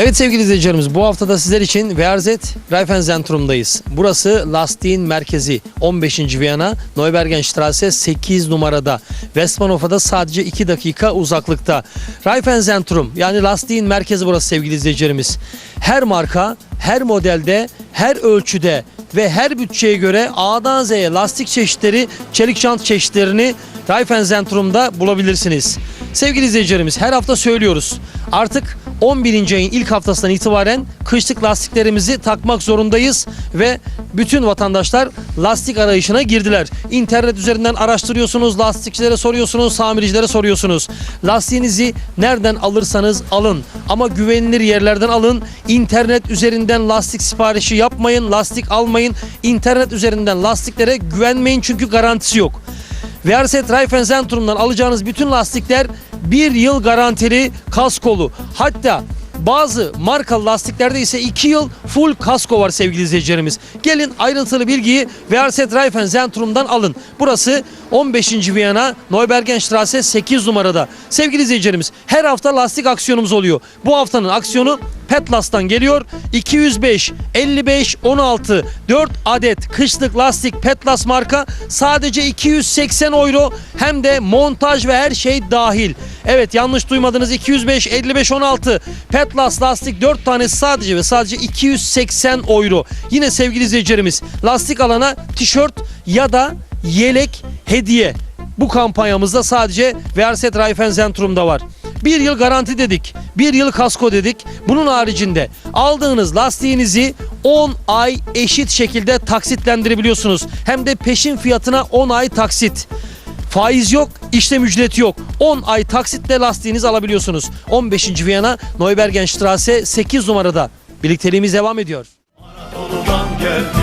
Evet sevgili izleyicilerimiz bu hafta da sizler için VRZ Reifenzentrum'dayız. Burası lastiğin merkezi 15. Viyana Neubergenstraße 8 numarada. Westbahnhof'a sadece 2 dakika uzaklıkta. Reifenzentrum yani lastiğin merkezi burası sevgili izleyicilerimiz. Her marka, her modelde, her ölçüde ve her bütçeye göre A'dan Z'ye lastik çeşitleri, çelik jant çeşitlerini Reifenzentrum'da bulabilirsiniz. Sevgili izleyicilerimiz her hafta söylüyoruz. Artık 11. ayın ilk haftasından itibaren kışlık lastiklerimizi takmak zorundayız ve bütün vatandaşlar lastik arayışına girdiler. İnternet üzerinden araştırıyorsunuz, lastikçilere soruyorsunuz, tamircilere soruyorsunuz. Lastiğinizi nereden alırsanız alın ama güvenilir yerlerden alın. İnternet üzerinden lastik siparişi yapmayın, lastik almayın. İnternet üzerinden lastiklere güvenmeyin çünkü garantisi yok. Verset Reifenzentrum'dan alacağınız bütün lastikler bir yıl garantili kaskolu. Hatta bazı markalı lastiklerde ise 2 yıl full kasko var sevgili izleyicilerimiz. Gelin ayrıntılı bilgiyi Verset Reifenzentrum'dan alın. Burası 15. Viyana Neubergenstraße 8 numarada. Sevgili izleyicilerimiz her hafta lastik aksiyonumuz oluyor. Bu haftanın aksiyonu Petlas'tan geliyor. 205, 55, 16 4 adet kışlık lastik Petlas marka sadece 280 euro hem de montaj ve her şey dahil. Evet yanlış duymadınız 205, 55, 16 Petlas lastik 4 tanesi sadece ve sadece 280 euro. Yine sevgili izleyicilerimiz lastik alana tişört ya da yelek hediye. Bu kampanyamızda sadece Verset Reifenzentrum'da var. Bir yıl garanti dedik. Bir yıl kasko dedik. Bunun haricinde aldığınız lastiğinizi 10 ay eşit şekilde taksitlendirebiliyorsunuz. Hem de peşin fiyatına 10 ay taksit. Faiz yok, işlem ücreti yok. 10 ay taksitle lastiğinizi alabiliyorsunuz. 15. Viyana Neubergenstraße 8 numarada. Birlikteliğimiz devam ediyor. Anadolu'dan geldi